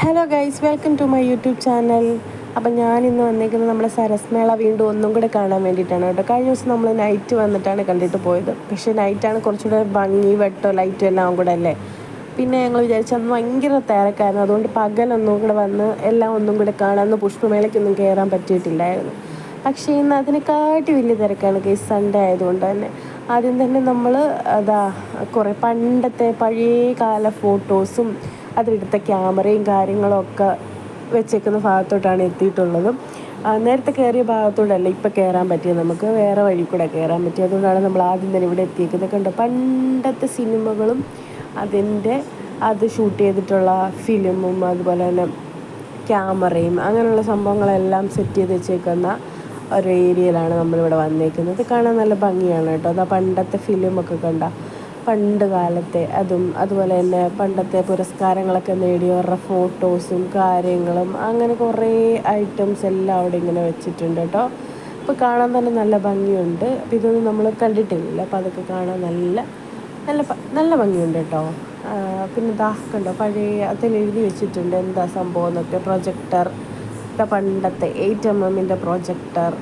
Hello guys welcome to my YouTube channel അപ്പം ഞാൻ ഇന്ന് വന്നേക്കുന്നത് നമ്മുടെ സരസ്മേള വീണ്ടും ഒന്നും കൂടെ കാണാൻ വേണ്ടിയിട്ടാണ് കേട്ടോ. കഴിഞ്ഞ ദിവസം നമ്മൾ നൈറ്റ് വന്നിട്ടാണ് കണ്ടിട്ട് പോയത്. പക്ഷേ നൈറ്റാണ് കുറച്ചുകൂടെ ഭംഗി വെട്ടോ ലൈറ്റും എല്ലാം കൂടെ അല്ലേ? പിന്നെ ഞങ്ങൾ വിചാരിച്ചു അന്ന് ഭയങ്കര തിരക്കായിരുന്നു. അതുകൊണ്ട് പകലൊന്നും കൂടെ വന്ന് എല്ലാം ഒന്നും കൂടെ കാണാമെന്ന് പുഷ്പമേളയ്ക്കൊന്നും കയറാൻ പറ്റിയിട്ടില്ലായിരുന്നു. പക്ഷേ ഇന്ന് അതിനെക്കാട്ടി വലിയ തിരക്കാണ് കേസ് സൺഡേ ആയതുകൊണ്ട് തന്നെ. ആദ്യം തന്നെ നമ്മൾ അതാ കുറേ പണ്ടത്തെ പഴയ കാല ഫോട്ടോസും അതിലെടുത്ത ക്യാമറയും കാര്യങ്ങളൊക്കെ വെച്ചേക്കുന്ന ഭാഗത്തോട്ടാണ് എത്തിയിട്ടുള്ളത്. നേരത്തെ കയറിയ ഭാഗത്തോടല്ല ഇപ്പം കയറാൻ പറ്റിയത്. നമുക്ക് വേറെ വഴി കൂടെ കയറാൻ പറ്റിയത്. അതുകൊണ്ടാണ് നമ്മൾ ആദ്യം തന്നെ ഇവിടെ എത്തിയേക്കുന്നത്. കണ്ടോ പണ്ടത്തെ സിനിമകളും അതിന്റെ അത് ഷൂട്ട് ചെയ്തിട്ടുള്ള ഫിലിമും അതുപോലെ തന്നെ ക്യാമറയും അങ്ങനെയുള്ള സംഭവങ്ങളെല്ലാം സെറ്റ് ചെയ്ത് വെച്ചേക്കുന്ന ഒരു ഏരിയയിലാണ് നമ്മളിവിടെ വന്നേക്കുന്നത്. കാണാൻ നല്ല ഭംഗിയാണ് കേട്ടോ. അതാ പണ്ടത്തെ ഫിലിമൊക്കെ കണ്ട പണ്ട് കാലത്തെ അതും അതുപോലെ തന്നെ പണ്ടത്തെ പുരസ്കാരങ്ങളൊക്കെ നേടിയവരുടെ ഫോട്ടോസും കാര്യങ്ങളും അങ്ങനെ കുറേ ഐറ്റംസ് എല്ലാം അവിടെ ഇങ്ങനെ വെച്ചിട്ടുണ്ട് കേട്ടോ. അപ്പോൾ കാണാൻ തന്നെ നല്ല ഭംഗിയുണ്ട്. അപ്പോൾ ഇതൊന്നും നമ്മൾ കണ്ടിട്ടില്ല അപ്പോൾ അതൊക്കെ കാണാൻ നല്ല നല്ല നല്ല ഭംഗിയുണ്ട് കേട്ടോ. പിന്നെ ദാ കണ്ടോ പഴയ അതിൽ എഴുതി വെച്ചിട്ടുണ്ട് എന്താ സംഭവം എന്നൊക്കെ. പ്രൊജക്ടർ പണ്ടത്തെ എയ്റ്റ് എം എമ്മിന്റെ പ്രൊജക്ടർ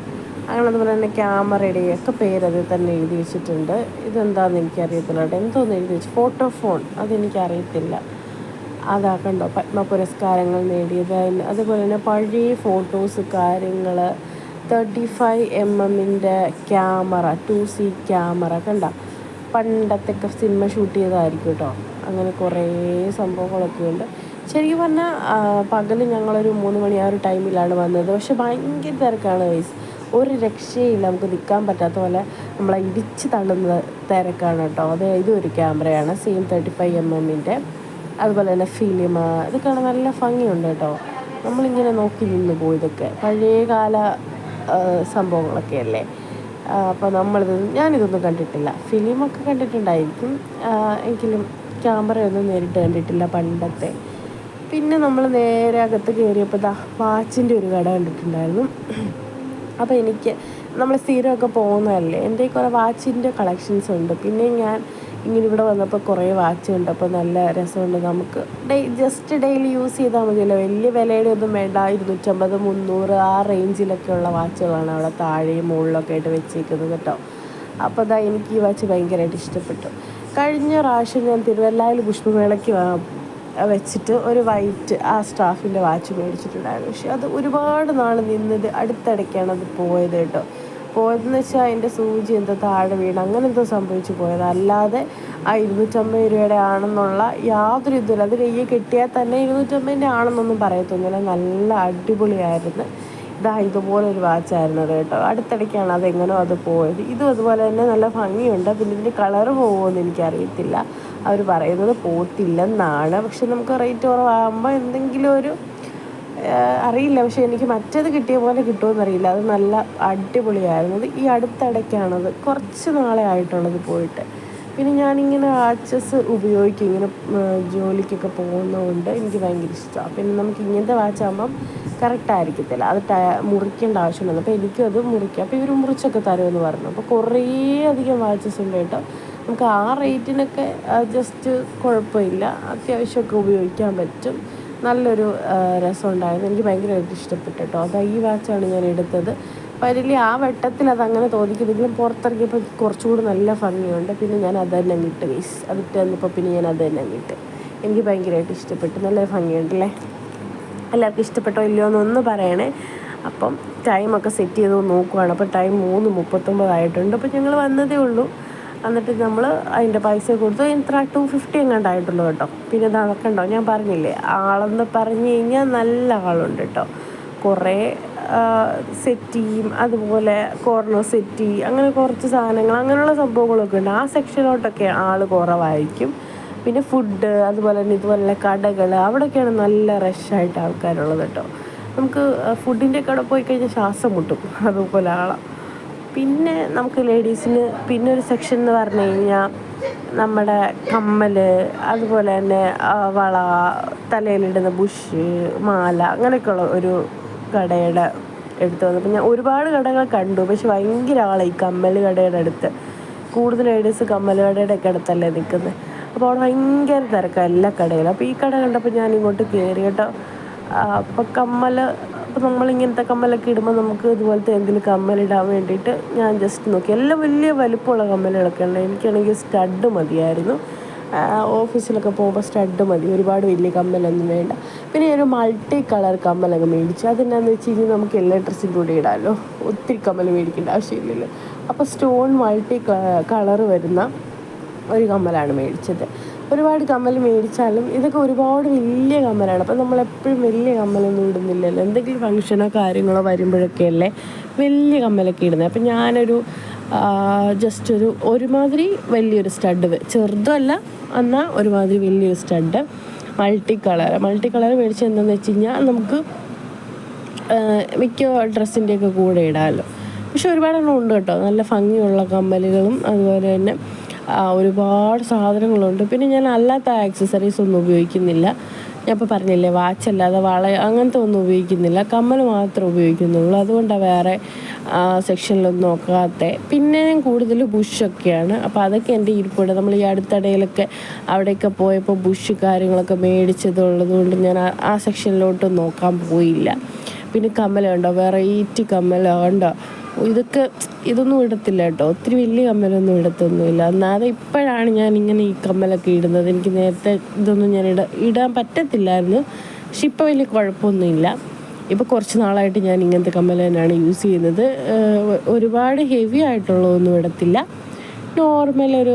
അങ്ങനെ അതുപോലെ തന്നെ ക്യാമറയുടെ ഒക്കെ പേര് അതിൽ തന്നെ എഴുതി വെച്ചിട്ടുണ്ട്. ഇതെന്താണെന്ന് എനിക്കറിയത്തില്ല കേട്ടോ എന്തോന്ന് എഴുതി വെച്ചു? ഫോട്ടോ ഫോൺ അതെനിക്കറിയത്തില്ല. അതാ കണ്ടോ? പത്മ പുരസ്കാരങ്ങൾ നേടിയത്. അതുപോലെ തന്നെ പഴയ ഫോട്ടോസ് കാര്യങ്ങൾ തേർട്ടി ഫൈവ് എം എമ്മിന്റെ ക്യാമറ ടു സി ക്യാമറ. കണ്ട? പണ്ടത്തെ സിനിമ ഷൂട്ട് ചെയ്തതായിരിക്കും കേട്ടോ അങ്ങനെ കുറേ സംഭവങ്ങളൊക്കെ ഉണ്ട്. ശരിക്കും പറഞ്ഞാൽ പകൽ ഞങ്ങളൊരു മൂന്ന് മണി ആ ഒരു ടൈമിലാണ് വന്നത്. പക്ഷെ ഭയങ്കര തിരക്കാണ് വയസ്സ് ഒരു രക്ഷയില്ല. നമുക്ക് നിൽക്കാൻ പറ്റാത്ത പോലെ നമ്മളെ ഇടിച്ച് തള്ളുന്ന തിരക്കാണ് കേട്ടോ. അത് ഇതൊരു ക്യാമറയാണ്. സെയിം തേർട്ടി ഫൈവ് എം എമ്മിന്റെ അതുപോലെ തന്നെ ഫിലിം ഇതൊക്കെയാണ് നല്ല ഭംഗിയുണ്ട് കേട്ടോ. നമ്മളിങ്ങനെ നോക്കി നിന്ന് പോയി ഇതൊക്കെ. പഴയകാല സംഭവങ്ങളൊക്കെ അല്ലേ? അപ്പോൾ നമ്മളിത് ഞാനിതൊന്നും കണ്ടിട്ടില്ല. ഫിലിമൊക്കെ കണ്ടിട്ടുണ്ടായിരിക്കും. എങ്കിലും ക്യാമറയൊന്നും നേരിട്ട് കണ്ടിട്ടില്ല പണ്ടത്തെ. പിന്നെ നമ്മൾ നേരെ അകത്ത് കയറിയപ്പോൾ ദാ വാച്ചിന്റെ ഒരു കട കണ്ടിട്ടുണ്ടായിരുന്നു. അപ്പോൾ എനിക്ക് നമ്മൾ സ്ഥിരമൊക്കെ പോകുന്നതല്ലേ? എന്റെ കുറേ വാച്ചിന്റെ കളക്ഷൻസ് ഉണ്ട്. പിന്നെ ഞാൻ ഇങ്ങനെ ഇവിടെ വന്നപ്പോൾ കുറേ വാച്ച് ഉണ്ട്. അപ്പോൾ നല്ല രസമുണ്ട് നമുക്ക്. ഡേ ജസ്റ്റ് ഡെയിലി യൂസ് ചെയ്താൽ മതിയല്ലോ. വലിയ വിലയുടെ ഒന്നും വേണ്ട. ഇരുന്നൂറ്റമ്പത് മുന്നൂറ് ആ റേഞ്ചിലൊക്കെ ഉള്ള വാച്ചുകളാണ് അവിടെ താഴെയും മുകളിലൊക്കെ ആയിട്ട് വെച്ചേക്കുന്നത് കേട്ടോ. അപ്പോൾ അതാ എനിക്ക് ഈ വാച്ച് ഭയങ്കരമായിട്ട് ഇഷ്ടപ്പെട്ടു. കഴിഞ്ഞ പ്രാവശ്യം ഞാൻ തിരുവല്ലായിൽ പുഷ്പമേളയ്ക്ക് വെച്ചിട്ട് ഒരു വൈറ്റ് ആ സ്റ്റാഫിന്റെ വാച്ച് മേടിച്ചിട്ടുണ്ടായിരുന്നു. പക്ഷെ അത് ഒരുപാട് നാൾ നിന്നത് അടുത്തിടയ്ക്കാണ് അത് പോയത് കേട്ടോ. പോയതെന്ന് വെച്ചാൽ അതിന്റെ സൂചി എന്തോ താഴെ വീണ് അങ്ങനെ എന്തോ സംഭവിച്ചു പോയത്. അല്ലാതെ ആ ഇരുന്നൂറ്റമ്പത് രൂപയുടെ ആണെന്നുള്ള യാതൊരു ഇതുമില്ല. അത് കയ്യെ കിട്ടിയാൽ തന്നെ ഇരുന്നൂറ്റമ്പതിന്റെ ആണെന്നൊന്നും പറയത്തൊന്നുമില്ല. നല്ല അടിപൊളിയായിരുന്നു. ഇതാ ഇതുപോലെ ഒരു വാച്ചായിരുന്നു അത് കേട്ടോ. അടുത്തിടയ്ക്കാണ് അതെങ്ങനോ അത് പോയത്. ഇതും അതുപോലെ തന്നെ നല്ല ഭംഗിയുണ്ട്. പിന്നെ ഇതിന്റെ കളറ് പോകുമെന്ന് എനിക്കറിയത്തില്ല. അവർ പറയുന്നത് പോത്തില്ലെന്നാണ്. പക്ഷെ നമുക്ക് റേറ്റ് കുറവാകുമ്പോൾ എന്തെങ്കിലും ഒരു അറിയില്ല. പക്ഷെ എനിക്ക് മറ്റേത് കിട്ടിയ പോലെ കിട്ടുമെന്നറിയില്ല അത് നല്ല അടിപൊളിയായിരുന്നു. ഈ അടുത്തിടയ്ക്കാണത്. കുറച്ച് നാളെ ആയിട്ടുള്ളത് പോയിട്ട്. പിന്നെ ഞാനിങ്ങനെ വാച്ചസ് ഉപയോഗിക്കും. ഇങ്ങനെ ജോലിക്കൊക്കെ പോകുന്നതുകൊണ്ട് എനിക്ക് ഭയങ്കര ഇഷ്ടമാണ് പിന്നെ നമുക്ക് ഇങ്ങനത്തെ വാച്ചാകുമ്പം കറക്റ്റായിരിക്കത്തില്ല അത് ട മുറിക്കേണ്ട ആവശ്യമുണ്ട് അപ്പോൾ എനിക്കും അത് മുറിക്കാം. അപ്പോൾ ഇവർ മുറിച്ചൊക്കെ തരുമെന്ന് പറഞ്ഞു. അപ്പോൾ കുറേ അധികം വാച്ചസ് ഉണ്ട് കേട്ടോ നമുക്ക് ആ റേറ്റിനൊക്കെ ജസ്റ്റ് കുഴപ്പമില്ല. അത്യാവശ്യമൊക്കെ ഉപയോഗിക്കാൻ പറ്റും. നല്ലൊരു രസമുണ്ടായിരുന്നു. എനിക്ക് ഭയങ്കരമായിട്ട് ഇഷ്ടപ്പെട്ടു കേട്ടോ. അത് ഈ വാച്ചാണ് ഞാൻ എടുത്തത്. വലിയ ആ വെട്ടത്തിൽ അതങ്ങനെ തോന്നിക്കുന്നെങ്കിലും പുറത്തിറങ്ങിയപ്പോൾ കുറച്ചുകൂടി നല്ല ഭംഗിയുണ്ട്. പിന്നെ ഞാൻ അത് തന്നെ അങ്ങിട്ട് മീസ് അതിട്ട് തന്നപ്പോൾ പിന്നെ ഞാൻ അത് തന്നെ അങ്ങിട്ട് എനിക്ക് ഭയങ്കരമായിട്ട് ഇഷ്ടപ്പെട്ടു. നല്ല ഭംഗിയുണ്ടല്ലേ? എല്ലാവർക്കും ഇഷ്ടപ്പെട്ടോ ഇല്ലയോ എന്നൊന്ന് പറയണേ. അപ്പം ടൈമൊക്കെ സെറ്റ് ചെയ്ത് നോക്കുവാണ്. അപ്പോൾ ടൈം മൂന്ന് മുപ്പത്തൊമ്പതായിട്ടുണ്ട് അപ്പോൾ ഞങ്ങൾ വന്നതേ ഉള്ളൂ. എന്നിട്ട് നമ്മൾ അതിന്റെ പൈസ കൊടുത്തു. ഇത്ര ടു ഫിഫ്റ്റി എങ്ങാണ്ടായിട്ടുള്ളൂ കേട്ടോ. പിന്നെ നടക്കണ്ടോ ഞാൻ പറഞ്ഞില്ലേ ആളെന്ന് പറഞ്ഞു കഴിഞ്ഞാൽ നല്ല ആളുണ്ട് കേട്ടോ. കുറേ സെറ്റിയും അതുപോലെ കോർണർ സെറ്റി അങ്ങനെ കുറച്ച് സാധനങ്ങൾ അങ്ങനെയുള്ള സംഭവങ്ങളൊക്കെ ഉണ്ട്. ആ സെക്ഷനിലോട്ടൊക്കെ ആൾ കുറവായിരിക്കും. പിന്നെ ഫുഡ് അതുപോലെ തന്നെ ഇതുപോലെ കടകൾ അവിടെയൊക്കെയാണ് നല്ല റഷായിട്ട് ആൾക്കാരുള്ളത് കേട്ടോ. നമുക്ക് ഫുഡിന്റെ കട പോയി കഴിഞ്ഞാൽ ശ്വാസം മുട്ടും. അതുപോലെ ആളാണ് പിന്നെ നമുക്ക് ലേഡീസിന് പിന്നെ ഒരു സെക്ഷൻ എന്ന് പറഞ്ഞു കഴിഞ്ഞാൽ നമ്മുടെ കമ്മൽ അതുപോലെ തന്നെ വള തലയിലിടുന്ന ബുഷ് മാല അങ്ങനെയൊക്കെയുള്ള ഒരു കടയുടെ എടുത്ത് വന്നപ്പോൾ ഞാൻ ഒരുപാട് കടകൾ കണ്ടു. പക്ഷെ ഭയങ്കര ആളായി കമ്മൽ കടയുടെ അടുത്ത്. കൂടുതൽ ലേഡീസ് കമ്മൽ കടയുടെ ഒക്കെ അടുത്തല്ലേ നിൽക്കുന്നത് അപ്പോൾ അവിടെ ഭയങ്കര തിരക്കാണ് എല്ലാ കടയിലും. അപ്പോൾ ഈ കട കണ്ടപ്പോൾ ഞാൻ ഇങ്ങോട്ട് കയറി കേട്ടോ അപ്പോൾ കമ്മൽ അപ്പോൾ നമ്മളിങ്ങനത്തെ കമ്മലൊക്കെ ഇടുമ്പോൾ നമുക്ക് ഇതുപോലത്തെ എന്തെങ്കിലും കമ്മലിടാൻ വേണ്ടിയിട്ട് ഞാൻ ജസ്റ്റ് നോക്കി. എല്ലാം വലിയ വലിപ്പമുള്ള കമ്മലുകളൊക്കെ ഉണ്ട്. എനിക്കാണെങ്കിൽ സ്റ്റഡ് മതിയായിരുന്നു. ഓഫീസിലൊക്കെ പോകുമ്പോൾ സ്റ്റഡ് മതി. ഒരുപാട് വലിയ കമ്മലൊന്നും വേണ്ട. പിന്നെ ഒരു മൾട്ടി കളർ കമ്മലൊക്കെ മേടിച്ചു. അതെന്നാന്ന് വെച്ച് കഴിഞ്ഞാൽ നമുക്ക് എല്ലാ ഡ്രസ്സിന്റെ കൂടെ ഇടാമല്ലോ ഒത്തിരി കമ്മൽ മേടിക്കേണ്ട ആവശ്യമില്ലല്ലോ. അപ്പോൾ സ്റ്റോൺ മൾട്ടി കളർ വരുന്ന ഒരു കമ്മലാണ് മേടിച്ചത്. ഒരുപാട് കമ്മൽ മേടിച്ചാലും ഇതൊക്കെ ഒരുപാട് വലിയ കമ്മലാണ്. അപ്പം നമ്മളെപ്പോഴും വലിയ കമ്മലൊന്നും ഇടുന്നില്ലല്ലോ. എന്തെങ്കിലും ഫങ്ഷനോ കാര്യങ്ങളോ വരുമ്പോഴൊക്കെ അല്ലേ വലിയ കമ്മലൊക്കെ ഇടുന്നത്. അപ്പം ഞാനൊരു ജസ്റ്റ് ഒരു ഒരുമാതിരി വലിയൊരു സ്റ്റഡ് ചെറുതല്ല എന്നാൽ ഒരുമാതിരി വലിയൊരു stud multi colour multi colour മേടിച്ചത് എന്താണെന്ന് വെച്ച് കഴിഞ്ഞാൽ നമുക്ക് മിക്ക ഡ്രസ്സിന്റെയൊക്കെ കൂടെ ഇടാമല്ലോ. പക്ഷെ ഒരുപാടെണ്ണം ഉണ്ട് കേട്ടോ. നല്ല ഭംഗിയുള്ള കമ്മലുകളും അതുപോലെ തന്നെ ഒരുപാട് സാധനങ്ങളുണ്ട്. പിന്നെ ഞാൻ അല്ലാത്ത ആക്സസറീസ് ഒന്നും ഉപയോഗിക്കുന്നില്ല. ഞാൻ ഇപ്പോൾ പറഞ്ഞില്ലേ വാച്ച് അല്ലാതെ വള അങ്ങനത്തെ ഒന്നും ഉപയോഗിക്കുന്നില്ല. കമ്മൽ മാത്രം ഉപയോഗിക്കുന്നുള്ളൂ. അതുകൊണ്ടാണ് വേറെ സെക്ഷനിലൊന്നും നോക്കാത്ത. പിന്നെ ഞാൻ കൂടുതൽ ബുഷൊക്കെയാണ് അപ്പോൾ അതൊക്കെ എന്റെ ഇരിപ്പുണ്ട്. നമ്മൾ ഈ അടുത്തിടയിലൊക്കെ അവിടെയൊക്കെ പോയപ്പോൾ ബുഷ് കാര്യങ്ങളൊക്കെ മേടിച്ചതുള്ളത് കൊണ്ട് ഞാൻ ആ സെക്ഷനിലോട്ട് നോക്കാൻ പോയില്ല. പിന്നെ കമ്മലുണ്ടോ വെറൈറ്റി കമ്മലുണ്ടോ ഇതൊക്കെ ഇതൊന്നും ഇടത്തില്ല കേട്ടോ. ഒത്തിരി വലിയ കമ്മലൊന്നും ഇടത്തൊന്നുമില്ല. എന്നാൽ ഇപ്പോഴാണ് ഞാൻ ഇങ്ങനെ ഈ കമ്മലൊക്കെ ഇടുന്നത്. എനിക്ക് നേരത്തെ ഇതൊന്നും ഞാൻ ഇട ഇടാൻ പറ്റത്തില്ലായിരുന്നു. പക്ഷെ ഇപ്പോൾ വലിയ കുഴപ്പമൊന്നുമില്ല. ഇപ്പോൾ കുറച്ച് നാളായിട്ട് ഞാൻ ഇങ്ങനത്തെ കമ്മൽ തന്നെയാണ് യൂസ് ചെയ്യുന്നത്. ഒരുപാട് ഹെവി ആയിട്ടുള്ളതൊന്നും ഇടത്തില്ല. നോർമൽ ഒരു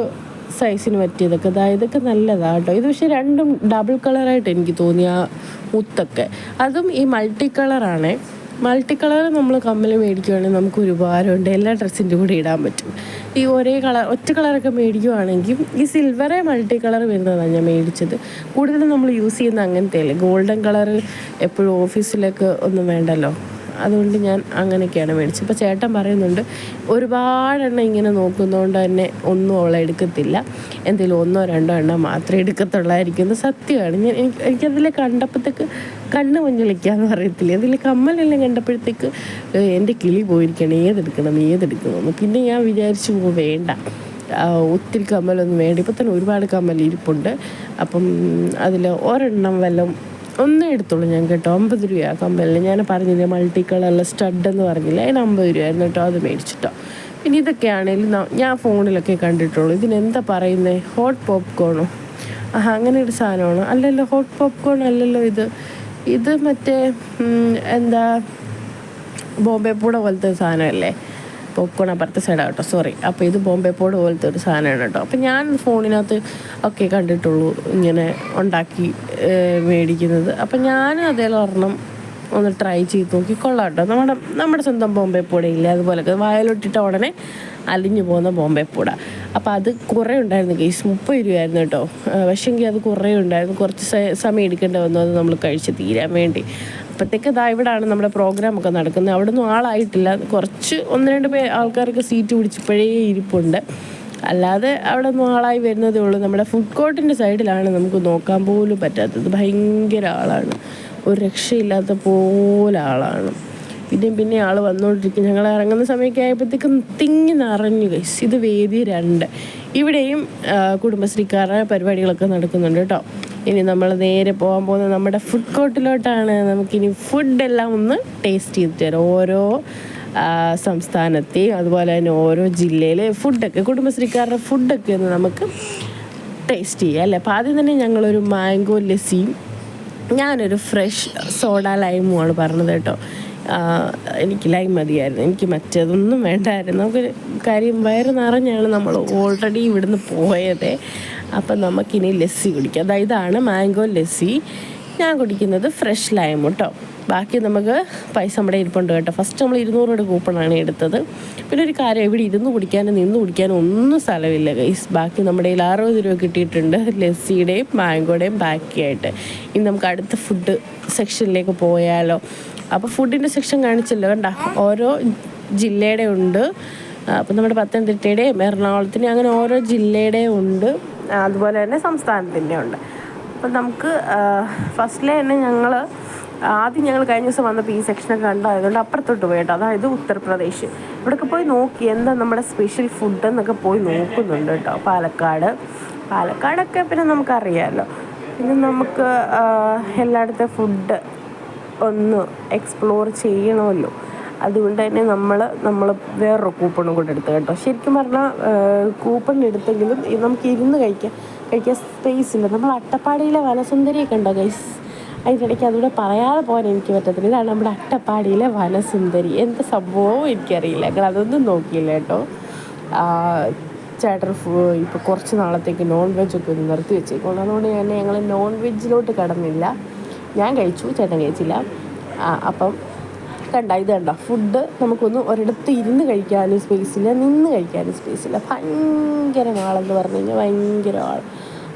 സൈസിന് പറ്റിയതൊക്കെ. അതായത് ഇതൊക്കെ നല്ലതാണ് കേട്ടോ. ഇത് പക്ഷേ രണ്ടും ഡബിൾ കളറായിട്ട് എനിക്ക് തോന്നി ആ മുത്തൊക്കെ. അതും ഈ മൾട്ടി കളറാണേ മൾട്ടി കളർ നമ്മൾ കമ്മൽ മേടിക്കുകയാണെങ്കിൽ നമുക്ക് ഒരുപാടുണ്ട്. എല്ലാ ഡ്രസ്സിന്റെ കൂടെ ഇടാൻ പറ്റും. ഈ ഒരേ കളർ ഒറ്റ കളറൊക്കെ മേടിക്കുകയാണെങ്കിൽ ഈ സിൽവറേ മൾട്ടി കളർ വരുന്നതാണ് ഞാൻ മേടിച്ചത്. കൂടുതലും നമ്മൾ യൂസ് ചെയ്യുന്ന അങ്ങനത്തെ അല്ലേ ഗോൾഡൻ കളർ എപ്പോഴും ഓഫീസിലൊക്കെ ഒന്നും വേണ്ടല്ലോ? അതുകൊണ്ട് ഞാൻ അങ്ങനെയൊക്കെയാണ് മേടിച്ചത്. ഇപ്പോൾ ചേട്ടൻ പറയുന്നുണ്ട് ഒരുപാടെണ്ണം ഇങ്ങനെ നോക്കുന്നതുകൊണ്ട് തന്നെ ഒന്നും അവളെ എടുക്കത്തില്ല. എന്തെങ്കിലും ഒന്നോ രണ്ടോ എണ്ണം മാത്രമേ എടുക്കത്തുള്ളായിരിക്കും. സത്യമാണ്. ഞാൻ എനിക്ക് എനിക്കതിൽ കണ്ടപ്പോഴത്തേക്ക് കണ്ണ് മഞ്ഞളിക്കാന്ന് പറയത്തില്ല? അതിൽ കമ്മലെല്ലാം കണ്ടപ്പോഴത്തേക്ക് എന്റെ കിളി പോയിരിക്കണം ഏതെടുക്കണം ഏതെടുക്കണമെന്ന്. പിന്നെ ഞാൻ വിചാരിച്ചു പോ വേണ്ട. ഒത്തിരി കമ്മലൊന്നും വേണ്ട. ഇപ്പം തന്നെ ഒരുപാട് കമ്മൽ ഇരിപ്പുണ്ട്. അപ്പം അതിൽ ഒരെണ്ണം വല്ലതും ഒന്നേ എടുത്തോളൂ ഞാൻ കേട്ടോ. അമ്പത് രൂപ കമ്മലിന്. ഞാൻ പറഞ്ഞില്ല മൾട്ടി കളറുള്ള സ്റ്റഡ് എന്ന് പറഞ്ഞില്ല? അതിന് അമ്പത് രൂപയായിരുന്നു കേട്ടോ. അത് മേടിച്ചിട്ടോ. പിന്നെ ഇതൊക്കെയാണെങ്കിലും ഞാൻ ഫോണിലൊക്കെ കണ്ടിട്ടുള്ളൂ. ഇതിനെന്താ പറയുന്നത് ഹോട്ട് പോപ്കോണോ ആ അങ്ങനെ ഒരു സാധനമാണ്. അല്ലല്ലോ ഹോട്ട് പോപ്കോൺ അല്ലല്ലോ ഇത്. ഇത് മറ്റേ എന്താ ബോംബെ പൂട പോലത്തെ ഒരു സാധനമല്ലേ? പൊക്കോണ അപ്പുറത്തെ സൈഡാണ് കേട്ടോ സോറി അപ്പോൾ ഇത് ബോംബെ പൂട പോലത്തെ ഒരു സാധനമാണ് കേട്ടോ. അപ്പോൾ ഞാൻ ഫോണിനകത്ത് ഒക്കെ കണ്ടിട്ടുള്ളൂ ഇങ്ങനെ ഉണ്ടാക്കി മേടിക്കുന്നത്. അപ്പം ഞാൻ അതേ ഒരെണ്ണം ഒന്ന് ട്രൈ ചെയ്ത് നോക്കി. കൊള്ളാം കേട്ടോ നമ്മുടെ നമ്മുടെ സ്വന്തം ബോംബെ പൂടയില്ലേ അതുപോലൊക്കെ. വായലൊട്ടിട്ട ഉടനെ അലിഞ്ഞു പോകുന്ന ബോംബെ പൂട. അപ്പോൾ അത് കുറേ ഉണ്ടായിരുന്നു കേസ് മുപ്പത് രൂപയായിരുന്നു കേട്ടോ പക്ഷേങ്കിൽ അത് കുറേ ഉണ്ടായിരുന്നു. കുറച്ച് സമയം എടുക്കേണ്ടി വന്നു. അത് നമ്മൾ കഴിച്ച് തീരാൻ വേണ്ടി. അപ്പോഴത്തേക്ക് ഇതാ ഇവിടെയാണ് നമ്മുടെ പ്രോഗ്രാം ഒക്കെ നടക്കുന്നത്. അവിടെ ഒന്നും ആളായിട്ടില്ല. കുറച്ച് ഒന്ന് രണ്ട് പേർ ആൾക്കാർക്ക് സീറ്റ് പിടിച്ചപ്പോഴേ ഇരിപ്പുണ്ട്. അല്ലാതെ അവിടെ ഒന്നും ആളായി വരുന്നതേ ഉള്ളൂ. നമ്മുടെ ഫുഡ് കോർട്ടിന്റെ സൈഡിലാണ് നമുക്ക് നോക്കാൻ പോലും പറ്റാത്തത്. ഭയങ്കര ആളാണ്. ഒരു രക്ഷയില്ലാത്ത പോലെ ആളാണ്. പിന്നെയും പിന്നെ ആൾ വന്നുകൊണ്ടിരിക്കും ഞങ്ങൾ ഇറങ്ങുന്ന സമയമൊക്കെ ആയപ്പോഴത്തേക്കും തിങ്ങി നിറഞ്ഞു ഗൈസ് ഇത് വേദി രണ്ട്. ഇവിടെയും കുടുംബശ്രീക്കാരുടെ പരിപാടികളൊക്കെ നടക്കുന്നുണ്ട് കേട്ടോ. ഇനി നമ്മൾ നേരെ പോകാൻ പോകുന്നത് നമ്മുടെ ഫുഡ് കോർട്ടിലോട്ടാണ് നമുക്കിനി ഫുഡെല്ലാം ഒന്ന് ടേസ്റ്റ് ചെയ്തിട്ട് തരാം ഓരോ സംസ്ഥാനത്തെയും അതുപോലെ തന്നെ ഓരോ ജില്ലയിലെ ഫുഡൊക്കെ കുടുംബശ്രീക്കാരുടെ ഫുഡൊക്കെ ഒന്ന് നമുക്ക് ടേസ്റ്റ് ചെയ്യാം അല്ലേ? അപ്പോൾ ആദ്യം തന്നെ ഞങ്ങളൊരു മാംഗോ ലസ്സിയും ഞാനൊരു ഫ്രഷ് സോഡ ലൈമുമാണ് പറഞ്ഞത് കേട്ടോ. എനിക്ക് ലൈം മതിയായിരുന്നു. എനിക്ക് മറ്റേതൊന്നും വേണ്ടായിരുന്നു. നമുക്ക് കാര്യം വയറ് നിറഞ്ഞാണ് നമ്മൾ ഓൾറെഡി ഇവിടുന്ന് പോയത്. അപ്പം നമുക്കിനി ലസ്സി കുടിക്കാം. അതായത് ഇതാണ് മാംഗോ ലസ്സി. ഞാൻ കുടിക്കുന്നത് ഫ്രഷ് ലൈം കേട്ടോ. ബാക്കി നമുക്ക് പൈസ നമ്മുടെ ഇരിപ്പുണ്ട് കേട്ടോ. ഫസ്റ്റ് നമ്മൾ ഇരുന്നൂറ് രൂപയുടെ കൂപ്പണാണ് എടുത്തത്. പിന്നെ ഒരു കാര്യം ഇവിടെ ഇരുന്ന് കുടിക്കാനും നിന്ന് കുടിക്കാനും ഒന്നും സ്ഥലമില്ല ഗൈസ് ബാക്കി നമ്മുടെ കയ്യിൽ അറുപത് രൂപ കിട്ടിയിട്ടുണ്ട് ലസ്സിയുടെയും മാംഗോയുടെയും ബാക്കിയായിട്ട്. ഇനി നമുക്ക് അടുത്ത ഫുഡ് സെക്ഷനിലേക്ക് പോയാലോ. അപ്പോൾ ഫുഡിന്റെ സെക്ഷൻ കാണിച്ചല്ലോ കണ്ട? ഓരോ ജില്ലയുടെ ഉണ്ട്. അപ്പം നമ്മുടെ പത്തനംതിട്ടയുടെയും എറണാകുളത്തിന്റെയും അങ്ങനെ ഓരോ ജില്ലയുടെയും ഉണ്ട്. അതുപോലെ തന്നെ സംസ്ഥാനത്തിന്റെ ഉണ്ട്. അപ്പം നമുക്ക് ഫസ്റ്റിലെ തന്നെ ഞങ്ങൾ ആദ്യം ഞങ്ങൾ കഴിഞ്ഞ ദിവസം വന്നപ്പോൾ ഈ സെക്ഷനൊക്കെ കണ്ടായതുകൊണ്ട് അപ്പുറത്തോട്ട് പോയിട്ട് അതായത് ഉത്തർപ്രദേശ്. ഇവിടെയൊക്കെ പോയി നോക്കി എന്താ നമ്മുടെ സ്പെഷ്യൽ ഫുഡ് എന്നൊക്കെ പോയി നോക്കുന്നുണ്ട് കേട്ടോ. പാലക്കാട്. പാലക്കാടൊക്കെ പിന്നെ നമുക്കറിയാമല്ലോ പിന്നെ നമുക്ക് എല്ലായിടത്തെ ഫുഡ് ഒന്ന് എക്സ്പ്ലോർ ചെയ്യണമല്ലോ. അതുകൊണ്ട് തന്നെ നമ്മൾ നമ്മൾ വേറൊരു കൂപ്പണും കൂടെ എടുത്ത് കേട്ടോ. ശരിക്കും പറഞ്ഞാൽ കൂപ്പൺ എടുത്തെങ്കിലും നമുക്ക് ഇരുന്ന് കഴിക്കാൻ കഴിക്കാൻ സ്പേസ് ഇല്ല. നമ്മൾ അട്ടപ്പാടിയിലെ വനസുന്ദരിയൊക്കെ ഉണ്ടോ ഗൈസ് അതിനിടയ്ക്ക് അതുകൂടെ പറയാതെ പോകാൻ എനിക്ക് പറ്റത്തില്ല. ഇതാണ് നമ്മുടെ അട്ടപ്പാടിയിലെ വനസുന്ദരി. എന്ത് സംഭവവും എനിക്കറിയില്ല. ഞങ്ങൾ അതൊന്നും നോക്കിയില്ല കേട്ടോ. ചേട്ടൻ ഇപ്പോൾ കുറച്ച് നാളത്തേക്ക് നോൺ വെജ് ഒക്കെ ഒന്ന് നിർത്തി വെച്ചേക്കൊണ്ട് അതുകൊണ്ട് തന്നെ ഞങ്ങൾ നോൺ വെജിലോട്ട് കടന്നില്ല. ഞാൻ കഴിച്ചു ചേട്ടൻ കഴിച്ചില്ല. അപ്പം കണ്ട ഇത് കണ്ട. ഫുഡ് നമുക്കൊന്ന് ഒരിടത്ത് ഇരുന്ന് കഴിക്കാനും സ്പേസില്ല നിന്ന് കഴിക്കാനും സ്പേസില്ല ഭയങ്കര ആളെന്ന് പറഞ്ഞു കഴിഞ്ഞാൽ ഭയങ്കര ആൾ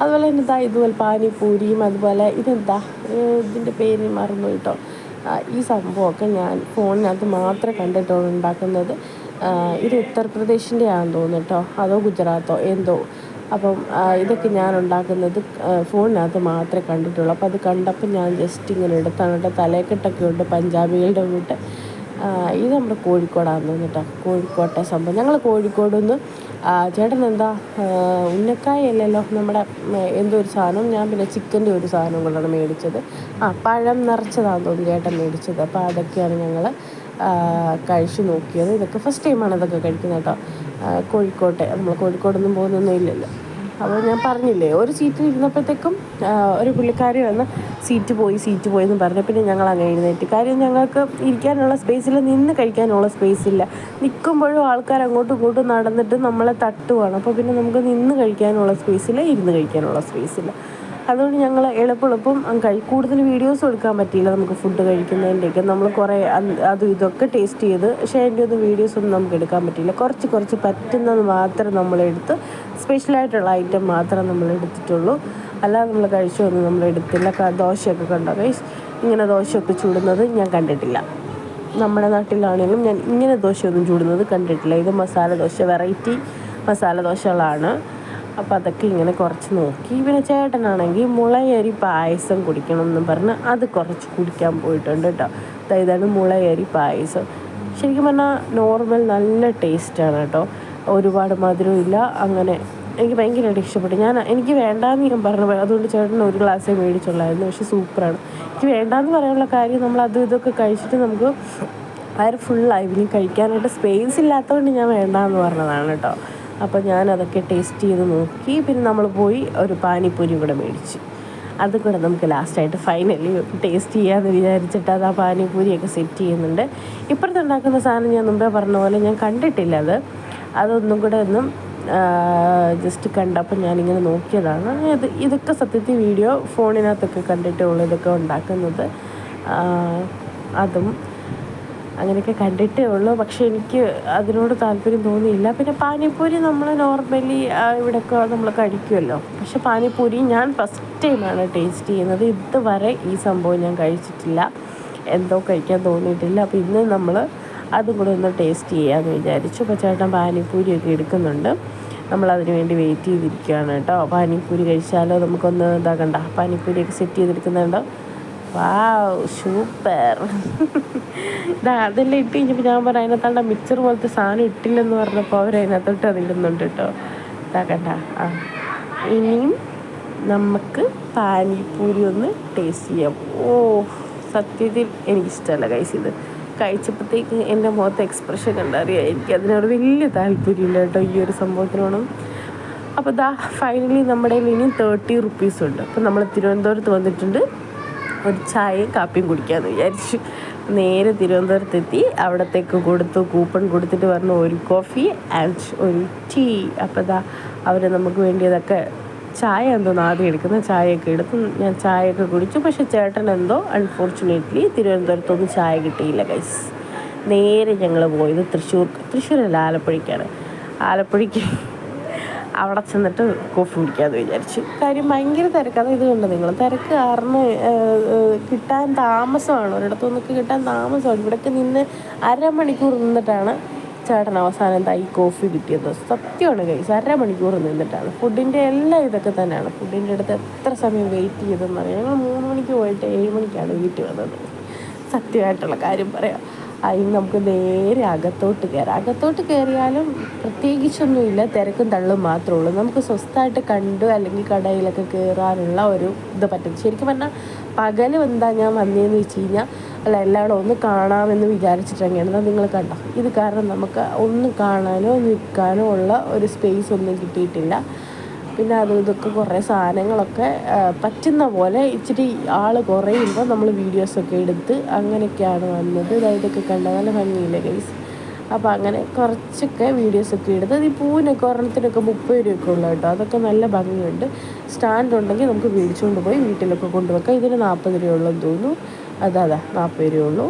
അതുപോലെ തന്നെ ഇതാ ഇതുപോലെ പാനിപ്പൂരിയും അതുപോലെ ഇതെന്താ ഇതിന്റെ പേര് മറന്നു കേട്ടോ. ഈ സംഭവമൊക്കെ ഞാൻ ഫോണിനകത്ത് മാത്രമേ കണ്ടിട്ടുള്ളൂ ഉണ്ടാക്കുന്നത്. ഇത് ഉത്തർപ്രദേശിന്റെ ആണെന്ന് തോന്നുന്നു അതോ ഗുജറാത്തോ എന്തോ. അപ്പം ഇതൊക്കെ ഞാൻ ഉണ്ടാക്കുന്നത് ഫോണിനകത്ത് മാത്രമേ കണ്ടിട്ടുള്ളൂ. അപ്പോൾ അത് കണ്ടപ്പോൾ ഞാൻ ജസ്റ്റ് ഇങ്ങനെ എടുത്താണ് കേട്ടോ. തലേക്കെട്ടൊക്കെ ഉണ്ട് പഞ്ചാബികളുടെ കൂട്ട്. ഇത് നമ്മുടെ കോഴിക്കോടാണെന്ന് കേട്ടോ. കോഴിക്കോട്ടെ സംഭവം. ഞങ്ങൾ കോഴിക്കോട് നിന്ന് ചേട്ടൻ എന്താ ഉന്നക്കായ അല്ലല്ലോ നമ്മുടെ എന്തോ ഒരു സാധനം. ഞാൻ പിന്നെ ചിക്കന്റെ ഒരു സാധനം കൊണ്ടാണ് മേടിച്ചത്. ആ പഴം നിറച്ചതാണെന്ന് തോന്നുന്നു ചേട്ടൻ മേടിച്ചത്. അപ്പോൾ അതൊക്കെയാണ് ഞങ്ങൾ കഴിച്ചു നോക്കിയത്. ഇതൊക്കെ ഫസ്റ്റ് ടൈമാണ് ഇതൊക്കെ കഴിക്കുന്നത് കേട്ടോ. കോഴിക്കോട്ടെ. നമ്മൾ കോഴിക്കോടൊന്നും പോകുന്നൊന്നും ഇല്ലല്ലോ. അപ്പോൾ ഞാൻ പറഞ്ഞില്ലേ ഒരു സീറ്റിൽ ഇരുന്നപ്പോഴത്തേക്കും ഒരു പുള്ളിക്കാരി വന്ന് സീറ്റ് പോയി സീറ്റ് പോയി എന്ന് പറഞ്ഞു. പിന്നെ ഞങ്ങൾ അങ്ങനെ എഴുന്നേറ്റ്. കാര്യം ഞങ്ങൾക്ക് ഇരിക്കാനുള്ള സ്പേസില്ല നിന്ന് കഴിക്കാനുള്ള സ്പേസ് ഇല്ല. നിൽക്കുമ്പോഴും ആൾക്കാർ അങ്ങോട്ടും ഇങ്ങോട്ടും നടന്നിട്ട് നമ്മളെ തട്ടുവാണ്. അപ്പോൾ പിന്നെ നമുക്ക് നിന്ന് കഴിക്കാനുള്ള സ്പേസില്ല ഇരുന്ന് കഴിക്കാനുള്ള സ്പേസില്ല അതുകൊണ്ട് ഞങ്ങൾ എളുപ്പം കഴി കൂടുതൽ വീഡിയോസ് എടുക്കാൻ പറ്റിയില്ല നമുക്ക് ഫുഡ് കഴിക്കുന്നതിന്റെയൊക്കെ നമ്മൾ കുറേ അതും ഇതൊക്കെ ടേസ്റ്റ് ചെയ്ത് പക്ഷേ അതിന്റെ ഒന്നും വീഡിയോസ് ഒന്നും നമുക്ക് എടുക്കാൻ പറ്റിയില്ല. കുറച്ച് കുറച്ച് പറ്റുന്നത് മാത്രം നമ്മളെടുത്ത് സ്പെഷ്യലായിട്ടുള്ള ഐറ്റം മാത്രം നമ്മൾ എടുത്തിട്ടുള്ളൂ. അല്ലാതെ നമ്മൾ കഴിച്ചൊന്നും നമ്മൾ എടുത്തില്ല. ദോശയൊക്കെ കണ്ടോ ഗൈസ് ഇങ്ങനെ ദോശയൊക്കെ ചൂടുന്നത് ഞാൻ കണ്ടിട്ടില്ല. നമ്മുടെ നാട്ടിലാണെങ്കിലും ഞാൻ ഇങ്ങനെ ദോശയൊന്നും ചൂടുന്നത് കണ്ടിട്ടില്ല. ഇത് മസാല ദോശ വെറൈറ്റി മസാല ദോശകളാണ്. അപ്പോൾ അതൊക്കെ ഇങ്ങനെ കുറച്ച് നോക്കി. പിന്നെ ചേട്ടനാണെങ്കിൽ മുളയരി പായസം കുടിക്കണം എന്ന് പറഞ്ഞ് അത് കുറച്ച് കുടിക്കാൻ പോയിട്ടുണ്ട് കേട്ടോ അതായതാണ് മുളയരി പായസം. ശരിക്കും പറഞ്ഞാൽ നോർമൽ നല്ല ടേസ്റ്റാണ് കേട്ടോ ഒരുപാട് മധുരമില്ല അങ്ങനെ എനിക്ക് ഭയങ്കരമായിട്ട് ഇഷ്ടപ്പെട്ടു. ഞാൻ എനിക്ക് വേണ്ടാന്ന് ഞാൻ പറഞ്ഞു അതുകൊണ്ട് ചേട്ടൻ ഒരു ഗ്ലാസ്സേ മേടിച്ചുള്ളായിരുന്നു. പക്ഷെ സൂപ്പറാണ്. എനിക്ക് വേണ്ടാന്ന് പറയാനുള്ള കാര്യം നമ്മൾ അതും ഇതൊക്കെ കഴിച്ചിട്ട് നമുക്ക് വയറ് ഫുള്ളായി ഇനി കഴിക്കാനായിട്ട് സ്പേസ് ഇല്ലാത്തതുകൊണ്ട് ഞാൻ വേണ്ടാന്ന് പറഞ്ഞതാണ് കേട്ടോ അപ്പോൾ ഞാനതൊക്കെ ടേസ്റ്റ് ചെയ്ത് നോക്കി. പിന്നെ നമ്മൾ പോയി ഒരു പാനിപ്പൂരി കൂടെ മേടിച്ചു. അതും കൂടെ നമുക്ക് ലാസ്റ്റായിട്ട് ഫൈനലി ടേസ്റ്റ് ചെയ്യാമെന്ന് വിചാരിച്ചിട്ട് അത് ആ പാനിപ്പൂരിയൊക്കെ സെറ്റ് ചെയ്യുന്നുണ്ട്. ഇപ്പുറത്ത് ഉണ്ടാക്കുന്ന സാധനം ഞാൻ മുമ്പേ പറഞ്ഞ പോലെ ഞാൻ കണ്ടിട്ടില്ല അത്. അതൊന്നും കൂടെ ഒന്നും ജസ്റ്റ് കണ്ടപ്പോൾ ഞാനിങ്ങനെ നോക്കിയതാണ്. ഇത് ഇതൊക്കെ സത്യത്തിൽ വീഡിയോ ഫോണിനകത്തൊക്കെ കണ്ടിട്ടുള്ളൂ ഇതൊക്കെ ഉണ്ടാക്കുന്നത്. അതും അങ്ങനെയൊക്കെ കണ്ടിട്ടേ ഉള്ളൂ. പക്ഷെ എനിക്ക് അതിനോട് താല്പര്യം തോന്നിയില്ല. പിന്നെ പാനിപ്പൂരി നമ്മൾ നോർമലി ഇവിടെയൊക്കെ നമ്മൾ കഴിക്കുമല്ലോ. പക്ഷെ പാനിപ്പൂരി ഞാൻ ഫസ്റ്റ് ടൈമാണ് ടേസ്റ്റ് ചെയ്യുന്നത്. ഇതുവരെ ഈ സംഭവം ഞാൻ കഴിച്ചിട്ടില്ല. എന്തോ കഴിക്കാൻ തോന്നിയിട്ടില്ല. അപ്പോൾ ഇന്ന് നമ്മൾ അതും കൂടെ ഒന്ന് ടേസ്റ്റ് ചെയ്യാമെന്ന് വിചാരിച്ചു. അപ്പോൾ ചേട്ടൻ പാനിപ്പൂരിയൊക്കെ എടുക്കുന്നുണ്ട്. നമ്മളതിന് വേണ്ടി വെയിറ്റ് ചെയ്തിരിക്കുകയാണ് കേട്ടോ. പാനിപ്പൂരി കഴിച്ചാലോ? നമുക്കൊന്ന് ഇതാക്കണ്ട. പാനിപ്പൂരിയൊക്കെ സെറ്റ് ചെയ്തെടുക്കുന്നുണ്ടോ? വാവ് സൂപ്പർ ഇതാ അതെല്ലാം ഇട്ട് കഴിഞ്ഞപ്പോൾ ഞാൻ പറഞ്ഞു അതിനകത്താണ്ട മിക്സർ പോലത്തെ സാധനം ഇട്ടില്ലെന്ന് പറഞ്ഞപ്പോൾ അവർ അതിനകത്തോട്ട് അതിടുന്നുണ്ട് കേട്ടോ ഇതാക്കണ്ട ആ. ഇനിയും നമുക്ക് പാനിപ്പൂരി ഒന്ന് ടേസ്റ്റ് ചെയ്യാം. ഓ സത്യത്തിൽ എനിക്കിഷ്ടമല്ല കൈസ് ഇത്. കഴിച്ചപ്പോഴത്തേക്ക് എന്റെ മുഖത്ത് എക്സ്പ്രഷൻ കണ്ടറിയാം? എനിക്ക് അതിനോട് വലിയ താല്പര്യമില്ല കേട്ടോ ഈ ഒരു സംഭവത്തിനോടും. അപ്പോൾ ദാ ഫൈനലി നമ്മുടെ ഇനി തേർട്ടി റുപ്പീസ് ഉണ്ട്. അപ്പോൾ നമ്മൾ തിരുവനന്തപുരത്ത് വന്നിട്ടുണ്ട്. ഒരു ചായയും കാപ്പിയും കുടിക്കാമെന്ന് വിചാരിച്ചു. നേരെ തിരുവനന്തപുരത്തെത്തി. അവിടത്തേക്ക് കൊടുത്തു കൂപ്പൺ കൊടുത്തിട്ട് പറഞ്ഞു ഒരു കോഫി ആൻഡ് ഒരു ടീ അപ്പോൾ ഇതാ അവർ നമുക്ക് വേണ്ടിയതൊക്കെ ചായ എന്തോ ആദ്യം എടുക്കുന്ന ചായയൊക്കെ എടുത്തു. ഞാൻ ചായയൊക്കെ കുടിച്ചു. പക്ഷെ ചേട്ടൻ എന്തോ അൺഫോർച്ചുനേറ്റ്ലി തിരുവനന്തപുരത്തൊന്നും ചായ കിട്ടിയില്ല ഗൈസ് നേരെ ഞങ്ങൾ പോയത് തൃശ്ശൂർ തൃശ്ശൂരല്ല ആലപ്പുഴയ്ക്കാണ്. ആലപ്പുഴയ്ക്ക് അവിടെ ചെന്നിട്ട് കോഫി കുടിക്കാമെന്ന് വിചാരിച്ചു. കാര്യം ഭയങ്കര തിരക്കാണ്. ഇത് കണ്ടോ നിങ്ങൾ? തിരക്ക് കാരണം കിട്ടാൻ താമസമാണ്. ഒരിടത്തു നിന്നൊക്കെ കിട്ടാൻ താമസമാണ്. ഇവിടെയൊക്കെ നിന്ന് അരമണിക്കൂർ നിന്നിട്ടാണ് ചേട്ടൻ അവസാനം തൈ കോഫി കിട്ടിയത്. സത്യമാണ് കൈസ് അരമണിക്കൂർ നിന്നിട്ടാണ്. ഫുഡിന്റെ എല്ലാം ഇതൊക്കെ തന്നെയാണ്. ഫുഡിന്റെ അടുത്ത് എത്ര സമയം വെയിറ്റ് ചെയ്തെന്ന് അറിയാം. ഞങ്ങൾ മൂന്ന് മണിക്ക് പോയിട്ട് ഏഴ് മണിക്കാണ് വീട്ടിൽ വന്നത്. സത്യമായിട്ടുള്ള കാര്യം പറയാം. അതിന് നമുക്ക് നേരെ അകത്തോട്ട് കയറാം. അകത്തോട്ട് കയറിയാലും പ്രത്യേകിച്ചൊന്നുമില്ല തിരക്കും തള്ളും മാത്രമേ ഉള്ളൂ. നമുക്ക് സ്വസ്ഥമായിട്ട് കണ്ടു അല്ലെങ്കിൽ കടയിലൊക്കെ കയറാനുള്ള ഒരു ഇത് പറ്റും. ശരിക്കും പറഞ്ഞാൽ പകലും എന്താ ഞാൻ വന്നതെന്ന് വെച്ച് കഴിഞ്ഞാൽ അല്ല എല്ലാവരും ഒന്ന് കാണാമെന്ന് വിചാരിച്ചിട്ടൊക്കെയാണ് നിങ്ങൾ കണ്ടോ? ഇത് കാരണം നമുക്ക് ഒന്ന് കാണാനോ നിൽക്കാനോ ഉള്ള ഒരു സ്പേസ് ഒന്നും കിട്ടിയിട്ടില്ല. പിന്നെ അതും ഇതൊക്കെ കുറേ സാധനങ്ങളൊക്കെ പറ്റുന്ന പോലെ ഇച്ചിരി ആൾ കുറയുമ്പോൾ നമ്മൾ വീഡിയോസൊക്കെ എടുത്ത് അങ്ങനെയൊക്കെയാണ് വന്നത്. ഇതൊക്കെ കണ്ട? നല്ല ഭംഗിയില്ലേ ഗൈസ് അപ്പോൾ അങ്ങനെ കുറച്ചൊക്കെ വീഡിയോസൊക്കെ എടുത്ത് ഈ പൂവിനൊക്കെ ഒരെണ്ണത്തിനൊക്കെ മുപ്പത് രൂപയൊക്കെ ഉള്ളു കേട്ടോ. അതൊക്കെ നല്ല ഭംഗിയുണ്ട്. സ്റ്റാൻഡ് ഉണ്ടെങ്കിൽ നമുക്ക് മേടിച്ചുകൊണ്ട് പോയി വീട്ടിലൊക്കെ കൊണ്ടുവെക്കാം. ഇതിന് നാൽപ്പത് രൂപയുള്ളതെന്ന് തോന്നുന്നു. അതെ അതെ നാൽപ്പത് രൂപയുള്ളൂ.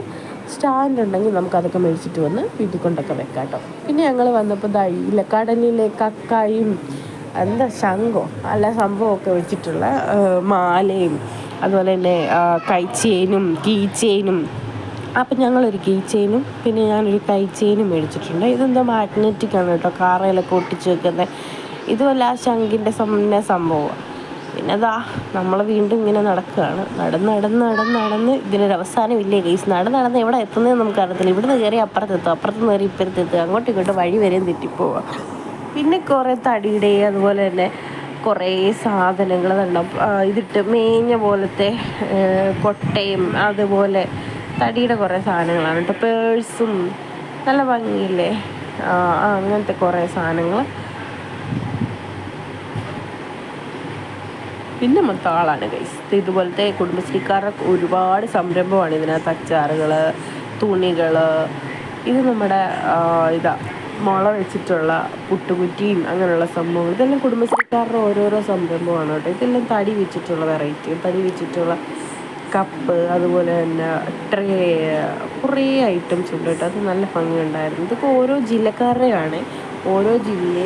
സ്റ്റാൻഡ് ഉണ്ടെങ്കിൽ നമുക്ക് അതൊക്കെ മേടിച്ചിട്ട് വന്ന് വീട്ടിൽ കൊണ്ടൊക്കെ വെക്കാം കേട്ടോ. പിന്നെ ഞങ്ങൾ വന്നപ്പോൾ ദൈ കടലിലെ കക്കായും എന്താ ശംഖോ? അല്ല സംഭവമൊക്കെ വെച്ചിട്ടുള്ള മാലയും അതുപോലെ തന്നെ കൈ ചെയിനും കീ ചെയിനും. അപ്പം ഞങ്ങളൊരു കീ ചെയിനും പിന്നെ ഞാനൊരു കൈ ചെയിനും മേടിച്ചിട്ടുണ്ട്. ഇതെന്താ മാഗ്നറ്റിക് ആണ് കേട്ടോ കാറയിലൊക്കെ ഒട്ടിച്ച് വെക്കുന്നത് ഇതുമല്ല ആ ശംഖിന്റെ സമ്മ സംഭവമാണ് പിന്നെ അതാ നമ്മൾ വീണ്ടും ഇങ്ങനെ നടക്കുകയാണ്. നടന്ന് നടന്ന് നടന്ന് നടന്ന്. ഇതിനൊരു അവസാനമില്ലേ കേസ് നടന്ന് നടന്ന് എവിടെ എത്തുന്നതെന്ന് നമുക്ക് അറിയത്തില്ല ഇവിടുന്ന് കയറി അപ്പുറത്തെത്തും അപ്പുറത്ത് കയറി ഇപ്പുറത്തെത്തും. അങ്ങോട്ടും ഇങ്ങോട്ടും വഴി വരെയും തെറ്റിപ്പോവുക പിന്നെ കുറേ തടിയുടെ അതുപോലെ തന്നെ കുറേ സാധനങ്ങൾ കണ്ടാം? ഇതിട്ട് മേഞ്ഞ പോലത്തെ കൊട്ടയും അതുപോലെ തടിയുടെ കുറേ സാധനങ്ങളാണ് കേട്ടോ. പേഴ്സും നല്ല ഭംഗിയില്ലേ? അങ്ങനത്തെ കുറേ സാധനങ്ങൾ. പിന്നെ മൊത്തം ആളാണ് ഗൈസ് ഇതുപോലത്തെ കുടുംബശ്രീക്കാരുടെ ഒരുപാട് സംരംഭമാണ് ഇതിനകത്ത് അച്ചാറുകൾ തുണികൾ ഇത് നമ്മുടെ ഇതാ. മുള വെച്ചിട്ടുള്ള പുട്ടുകുറ്റിയും അങ്ങനെയുള്ള സംഭവങ്ങൾ ഇതെല്ലാം കുടുംബശ്രീക്കാരുടെ ഓരോരോ സംരംഭമാണ് കേട്ടോ. ഇതെല്ലാം തടി വെച്ചിട്ടുള്ള വെറൈറ്റി തടി വെച്ചിട്ടുള്ള കപ്പ് അതുപോലെ തന്നെ ട്രേ കുറേ ഐറ്റംസ് ഉണ്ട് കേട്ടോ. അത് നല്ല ഭംഗിയുണ്ടായിരുന്നു. ഇതൊക്കെ ഓരോ ജില്ലക്കാരുടെയാണ്. ഓരോ ജില്ല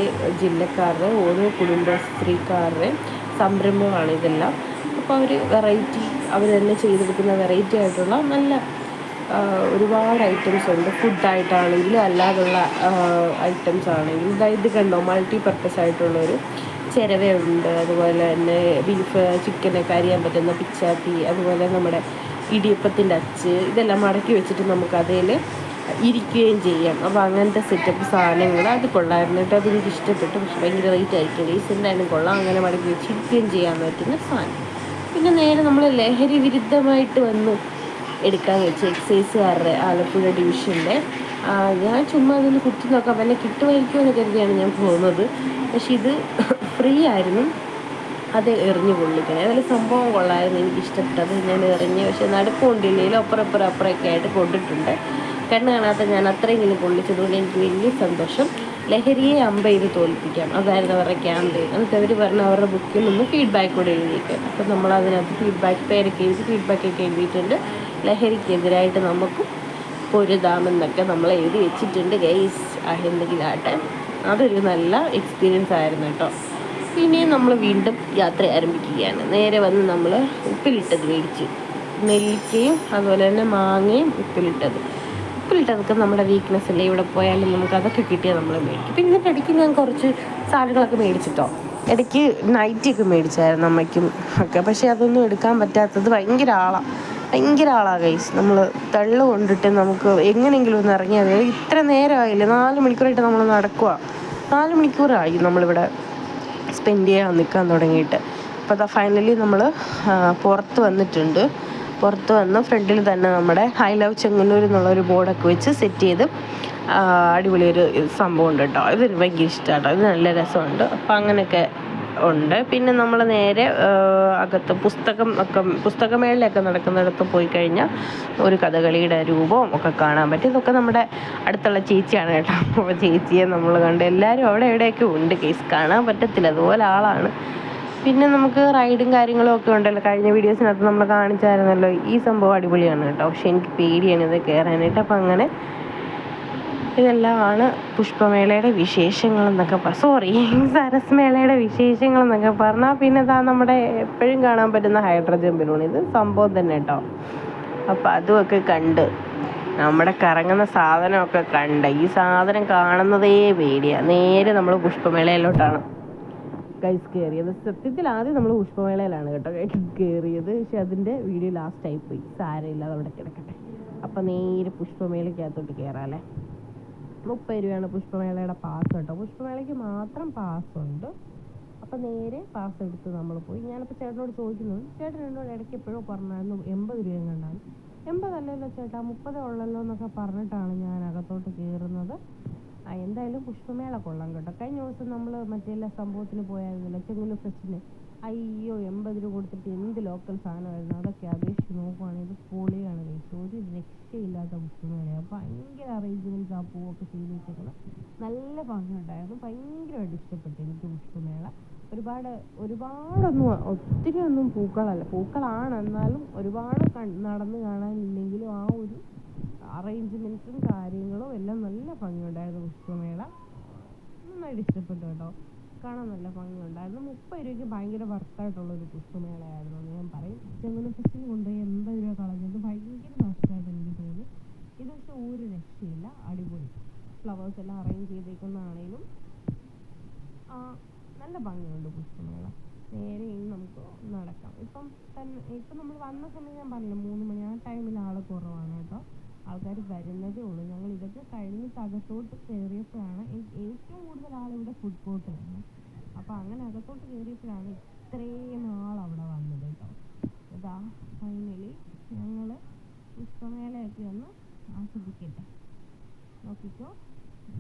ജില്ലക്കാരുടെ ഓരോ കുടുംബശ്രീക്കാരുടെ സംരംഭമാണ് ഇതെല്ലാം. അപ്പോൾ അവർ വെറൈറ്റി അവരെന്നെ ചെയ്തെടുക്കുന്ന വെറൈറ്റി ആയിട്ടുള്ള നല്ല ഒരുപാട് ഐറ്റംസ് ഉണ്ട്. ഫുഡായിട്ടാണെങ്കിലും അല്ലാതുള്ള ഐറ്റംസ് ആണെങ്കിലും. ഇത് കണ്ടോ? മൾട്ടി പർപ്പസ് ആയിട്ടുള്ളൊരു ചിരവയുണ്ട് അതുപോലെ തന്നെ ബീഫ് ചിക്കനൊക്കെ അരിയാൻ പറ്റുന്ന പിച്ചാത്തി അതുപോലെ നമ്മുടെ ഇടിയപ്പത്തിന്റെ അച്ച്. ഇതെല്ലാം മടക്കി വെച്ചിട്ട് നമുക്ക് അതിൽ ഇരിക്കുകയും ചെയ്യാം. അപ്പോൾ അങ്ങനത്തെ സെറ്റപ്പ് സാധനങ്ങൾ അത് കൊള്ളായിരുന്നു കേട്ടോ. അതെനിക്ക് ഇഷ്ടപ്പെട്ടു. പക്ഷെ ഭയങ്കര റേറ്റ് ആയിരിക്കും. റീസെന്റായാലും കൊള്ളാം. അങ്ങനെ മടക്കി വെച്ച് ഇരിക്കുകയും ചെയ്യാൻ പറ്റുന്ന സാധനം. പിന്നെ നേരെ നമ്മൾ ലഹരി വിരുദ്ധമായിട്ട് വന്ന്. എടുക്കാൻ വെച്ച് എക്സൈസുകാരുടെ ആലപ്പുഴ ഡിവിഷന്റെ ഞാൻ ചുമ്മാ അതിൽ കുത്തി നോക്കാം. വല്ല കിട്ടുമായിരിക്കുമെന്ന് കരുതിയാണ് ഞാൻ പോകുന്നത്. പക്ഷെ ഇത് ഫ്രീ ആയിരുന്നു. അത് എറിഞ്ഞു കൊള്ളിക്കണേ അതിൽ സംഭവം കൊള്ളായിരുന്നു. എനിക്ക് ഇഷ്ടപ്പെട്ടത്. ഞാൻ എറിഞ്ഞ് പക്ഷെ നടുക്കൊണ്ടില്ലെങ്കിലും അപ്പുറം അപ്പുറം അപ്പുറമൊക്കെ ആയിട്ട് കൊണ്ടിട്ടുണ്ട്. കണ്ണ് കാണാത്ത ഞാൻ അത്രയെങ്കിലും കൊള്ളിച്ചതുകൊണ്ട് എനിക്ക് വലിയ സന്തോഷം. ലഹരിയെ അമ്പയിൽ തോൽപ്പിക്കാം. അതായിരുന്നു അവരുടെ ക്യാമ്പയിൻ എന്നിട്ട് അവർ പറഞ്ഞ അവരുടെ ബുക്കിൽ നിന്ന് ഫീഡ്ബാക്ക് കൂടെ എഴുതിയേക്കാം. അപ്പോൾ നമ്മൾ അതിനകത്ത് ഫീഡ്ബാക്ക് പേരൊക്കെ എഴുതി ഫീഡ്ബാക്കൊക്കെ എഴുതിയിട്ടുണ്ട്. ലഹരിക്കെതിരായിട്ട് നമുക്കും പൊരുതാമെന്നൊക്കെ നമ്മൾ എഴുതി വെച്ചിട്ടുണ്ട് ഗൈസ് എന്തെങ്കിലാട്ടെ അതൊരു നല്ല എക്സ്പീരിയൻസ് ആയിരുന്നു കേട്ടോ. പിന്നെയും നമ്മൾ വീണ്ടും യാത്ര ആരംഭിക്കുകയാണ്. നേരെ വന്ന് നമ്മൾ ഉപ്പിലിട്ടത് മേടിച്ച്. നെല്ലിക്കയും അതുപോലെ തന്നെ മാങ്ങയും ഉപ്പിലിട്ടത്. ഉപ്പിലിട്ടതൊക്കെ നമ്മുടെ വീക്ക്നെസ് അല്ലേ? ഇവിടെ പോയാലും നമുക്ക് അതൊക്കെ കിട്ടിയാൽ നമ്മൾ മേടിക്കും. പിന്നെ ഇതിന്റെ ഇടയ്ക്ക് ഞാൻ കുറച്ച് സാധനങ്ങളൊക്കെ മേടിച്ചിട്ടോ. ഇടയ്ക്ക് നൈറ്റിയൊക്കെ മേടിച്ചായിരുന്നു അമ്മയ്ക്കും ഒക്കെ. പക്ഷേ അതൊന്നും എടുക്കാൻ പറ്റാത്തത് ഭയങ്കര ആളാണ് ഭയങ്കര ആളാണ് ഗൈസ് നമ്മൾ തള്ളു കൊണ്ടിട്ട് നമുക്ക് എങ്ങനെയെങ്കിലും ഒന്ന് ഇറങ്ങിയാൽ മതി. ഇത്ര നേരമായില്ലേ? നാല് മണിക്കൂറായിട്ട് നമ്മൾ നടക്കുക നാല് മണിക്കൂറായി നമ്മളിവിടെ സ്പെൻഡ് ചെയ്യാൻ നിൽക്കാൻ തുടങ്ങിയിട്ട്. അപ്പോൾ അതാ ഫൈനലി നമ്മൾ പുറത്ത് വന്നിട്ടുണ്ട്. പുറത്ത് വന്ന് ഫ്രണ്ടിൽ തന്നെ നമ്മുടെ ഹൈ ലവ് ചെങ്ങന്നൂർ എന്നുള്ളൊരു ബോർഡൊക്കെ വെച്ച് സെറ്റ് ചെയ്ത് അടിപൊളിയൊരു സംഭവം ഉണ്ട് കേട്ടോ. ഇത് ഭയങ്കര ഇഷ്ടമാണ് കേട്ടോ ഇത് നല്ല രസമുണ്ട്. അപ്പോൾ അങ്ങനെയൊക്കെ ഉണ്ട്. പിന്നെ നമ്മൾ നേരെ അകത്ത് പുസ്തകം ഒക്കെ പുസ്തകമേളയൊക്കെ നടക്കുന്നിടത്ത് പോയി കഴിഞ്ഞാൽ ഒരു കഥകളിയുടെ രൂപവും ഒക്കെ കാണാൻ പറ്റും. ഇതൊക്കെ നമ്മുടെ അടുത്തുള്ള ചേച്ചിയാണ് കേട്ടോ. അപ്പോൾ ചേച്ചിയെ നമ്മൾ കണ്ട് എല്ലാവരും അവിടെ എവിടെയൊക്കെ ഉണ്ട് കേസ് കാണാൻ പറ്റത്തില്ല. അതുപോലെ ആളാണ്. പിന്നെ നമുക്ക് റൈഡും കാര്യങ്ങളും ഒക്കെ ഉണ്ടല്ലോ. കഴിഞ്ഞ വീഡിയോസിനകത്ത് നമ്മൾ കാണിച്ചായിരുന്നല്ലോ ഈ സംഭവം അടിപൊളിയാണ് കേട്ടോ. പക്ഷെ എനിക്ക് പേടിയാണ് ഇത് കയറാനായിട്ട് അപ്പം അങ്ങനെ ഇതെല്ലാമാണ് പുഷ്പമേളയുടെ വിശേഷങ്ങൾ എന്നൊക്കെ പറ സോറി സരസ് മേളയുടെ വിശേഷങ്ങൾ എന്നൊക്കെ പറഞ്ഞാൽ പിന്നെ ഇതാ നമ്മുടെ എപ്പോഴും കാണാൻ പറ്റുന്ന ഹൈഡ്രജൻ ബലൂൺ. ഇത് സംഭവം തന്നെ കേട്ടോ അപ്പം അതുമൊക്കെ കണ്ട് നമ്മുടെ കറങ്ങുന്ന സാധനമൊക്കെ കണ്ട് ഈ സാധനം കാണുന്നതേ പേടിയാണ് നേരെ നമ്മൾ പുഷ്പമേളയിലോട്ടാണ് ഗൈസ് കയറിയത് സത്യത്തിൽ ആദ്യം നമ്മൾ പുഷ്പമേളയിലാണ് കേട്ടോ കയറിയത് പക്ഷെ അതിന്റെ വീഡിയോ ലാസ്റ്റ് ആയി പോയി. സാരമില്ല അവിടെ കിടക്കട്ടെ. അപ്പം നേരെ പുഷ്പമേളയ്ക്കകത്തോട്ട് കയറാമല്ലേ മുപ്പത് രൂപയാണ് പുഷ്പമേളയുടെ പാസ് കേട്ടോ. പുഷ്പമേളയ്ക്ക് മാത്രം പാസ് ഉണ്ട്. അപ്പം നേരെ പാസ് എടുത്ത് നമ്മൾ പോയി. ഞാനിപ്പോൾ ചേട്ടനോട് ചോദിക്കുന്നു ചേട്ടൻ എന്നോട് ഇടയ്ക്ക് എപ്പോഴും പറഞ്ഞായിരുന്നു എൺപത് രൂപയും കണ്ടാൽ എൺപതല്ലല്ലോ ചേട്ടാ മുപ്പതേ ഉള്ളല്ലോ എന്നൊക്കെ പറഞ്ഞിട്ടാണ് ഞാൻ അകത്തോട്ട് കയറുന്നത് എന്തായാലും പുഷ്പമേള കൊള്ളാം കേട്ടോ. കഴിഞ്ഞ ദിവസം നമ്മൾ മറ്റേ സംഭവത്തിന് പോയായിരുന്നില്ല ചെങ്ങുലു ഫെസ്റ്റിന് അയ്യോ എൺപത് രൂപ കൊടുത്തിട്ട് എന്ത് ലോക്കൽ സാധനമായിരുന്നു? അതൊക്കെ അപേക്ഷിച്ച് നോക്കുവാണെങ്കിൽ പൊളിയാണ് കഴിച്ചു ഒരു രക്ഷയില്ലാത്ത പുഷ്പമേളയാണ് ഭയങ്കര അറേഞ്ച്മെന്റ്സ് ആ പൂവൊക്കെ ചെയ്ത് വെച്ചേക്കുന്നത് നല്ല ഭംഗിയുണ്ടായിരുന്നു. ഭയങ്കരമായിട്ട് ഇഷ്ടപ്പെട്ടു എനിക്ക് പുഷ്പമേള. ഒരുപാട് ഒരുപാടൊന്നും ഒത്തിരി ഒന്നും പൂക്കളല്ല. പൂക്കളാണ് എന്നാലും ഒരുപാട് നടന്ന് കാണാനില്ലെങ്കിലും ആ ഒരു അറേഞ്ച്മെന്റ്സും കാര്യങ്ങളും എല്ലാം നല്ല ഭംഗിയുണ്ടായിരുന്നു പുഷ്പമേള. നന്നായിട്ട് ഇഷ്ടപ്പെട്ടു കേട്ടോ. കാണാൻ നല്ല ഭംഗിയുണ്ടായിരുന്നു മുപ്പത് രൂപയ്ക്ക് ഭയങ്കര വർത്തായിട്ടുള്ള ഒരു പുഷ്പമേളയായിരുന്നു എന്ന് ഞാൻ പറയും. ചെങ്ങന ഫെസ്റ്റിന് കൊണ്ടുപോയി എൺപത് രൂപ കളഞ്ഞത് ഭയങ്കര നഷ്ടമായിട്ട് എനിക്ക് തോന്നി ഇത് പക്ഷെ ഒരു രക്ഷയില്ല. അടിപൊളി. ഫ്ലവേഴ്സ് എല്ലാം അറേഞ്ച് ചെയ്തേക്കുന്നതാണേലും നല്ല ഭംഗിയുണ്ട് പുഷ്പമേള. നേരെ ഇനി നമുക്ക് നടക്കാം. ഇപ്പം തന്നെ ഇപ്പം നമ്മൾ വന്ന സമയം ഞാൻ പറഞ്ഞില്ല മൂന്ന് മണി ആ ടൈമിൽ ആൾ കുറവാണ് കേട്ടോ. ആൾക്കാർ വരുന്നതേ ഉള്ളൂ. ഞങ്ങൾ ഇതൊക്കെ കഴിഞ്ഞ് അകത്തോട്ട് കയറിയപ്പോഴാണ് ഏറ്റവും കൂടുതൽ ആളിവിടെ ഫുഡ് കോർട്ടിലാണ് അപ്പോൾ അങ്ങനെ അകത്തോട്ട് കയറിയപ്പോഴാണ് ഇത്രയും ആൾ അവിടെ വന്നത് കേട്ടോ. ഇതാ ഫൈനലി ഞങ്ങൾ പുഷ്പമേളയൊക്കെ ഒന്ന് ആസ്വദിക്കട്ടെ. നോക്കിക്കോ.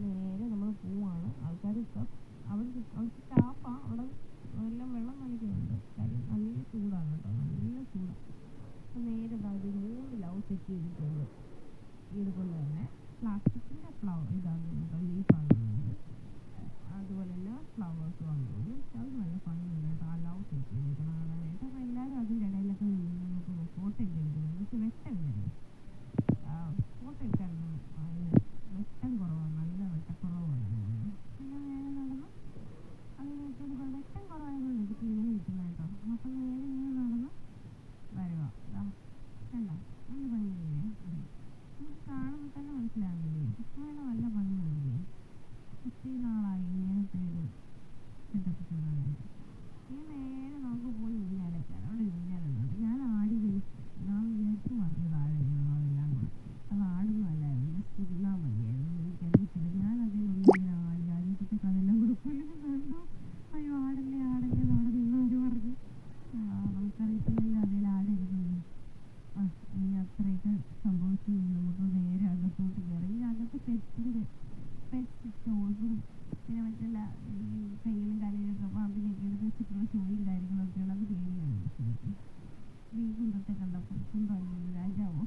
നേരെ നമ്മൾ പോവാണ്. ആൾക്കാർ ഇപ്പം അവിടെ അവിടുത്തെ സ്റ്റാഫാണ് അവിടെ എല്ലാം വെള്ളം നനയ്ക്കുന്നുണ്ട്. കാര്യം നല്ല ചൂടാണ് കേട്ടോ. നല്ല ചൂടാണ് നേരെ അതായത് മൂന്ന് ലവ് സെറ്റ് ചെയ്തിട്ടുണ്ട്. ഇതുപോലെ തന്നെ പ്ലാസ്റ്റിക്കിന്റെ ഫ്ലവർ ഇതാണ് കേട്ടോ ലീഫാണ് അതുപോലെ തന്നെ ഫ്ലവേഴ്സ് വന്നു അത് നല്ല ഭംഗിയുണ്ട്. കേട്ടോ ആ ലവ് സെറ്റ് ചെയ്തിരിക്കണം. കാണാനായിട്ട് അപ്പോൾ എല്ലാവരും അതിന്റെ ഇടയിലൊക്കെ നിന്ന് നമുക്ക് ഫോട്ടോ ഒക്കെ എടുക്കുന്നത് വെട്ടമില്ലല്ലോ ഫോട്ടോ എടുക്കാനൊന്നും വെട്ടം കുറവാണ് നല്ല വെട്ടക്കുറവാണ് പിന്നെ നേരെ നടന്ന് അതിനകത്ത് വെട്ടം കുറവായതുകൊണ്ട് എനിക്ക് ഇങ്ങനെ കിട്ടുന്നത് കേട്ടോ അപ്പം നേരെ ഇങ്ങനെ നടന്ന് വരുക കണ്ടോ നല്ല ഭംഗിയില്ലേ നമുക്ക് കാണുമ്പോൾ തന്നെ മനസ്സിലാകുന്നില്ലേ കൃഷ്ണവേല നല്ല ഭംഗിയാണില്ലേ ഒത്തിരി നാളായി ഇങ്ങനത്തെ ഒരു സെറ്റപ്പ് കാണാനായിട്ട് ഈ നേരെ നമുക്ക് പോയി ഊഞ്ഞാലൊക്കെ അവിടെ ഊഞ്ഞാലുണ്ട് ഞാൻ ആടി ഞാൻ വിചാരിച്ചു മറിഞ്ഞു താഴെ വീണതെല്ലാം കൂടെ അത് ആടുന്നതല്ലായിരുന്നു ജസ്റ്റ് ഇരുന്നാൽ മതിയായിരുന്നു എനിക്കറിയത്തില്ല ഞാൻ അതിലൊന്നും ഇങ്ങനെ ആടി ആദ്യത്തേക്ക് അതെല്ലാം കൂടെ പോയി കണ്ടു അയ്യോ ആടല്ലേ ആടല്ലേ എന്ന് അവിടെ നിന്നവർ പറഞ്ഞു നമുക്കറിയത്തില്ല അതിൽ ആടരുതെന്ന് ആ ഇനി അത്രയൊക്കെ സംഭവിച്ചു നമുക്ക് നേരെ അകത്തോട്ട് കയറി ഈ അകത്ത് പെറ്റിന്റെ പെറ്റ് സ്റ്റോൾസും പിന്നെ മറ്റുള്ള ഈ കയ്യിലും കാലിലൊക്കെ പാമ്പിനെയൊക്കെ എടുത്ത് വെച്ചിട്ടുള്ള ഷോയും കാര്യങ്ങളൊക്കെയാണ് അത് പേടിയാണ് ശരിക്കും ഈ കുന്തത്തെ കണ്ടപ്പോൾ കുന്തമല്ലോ രാജാവോ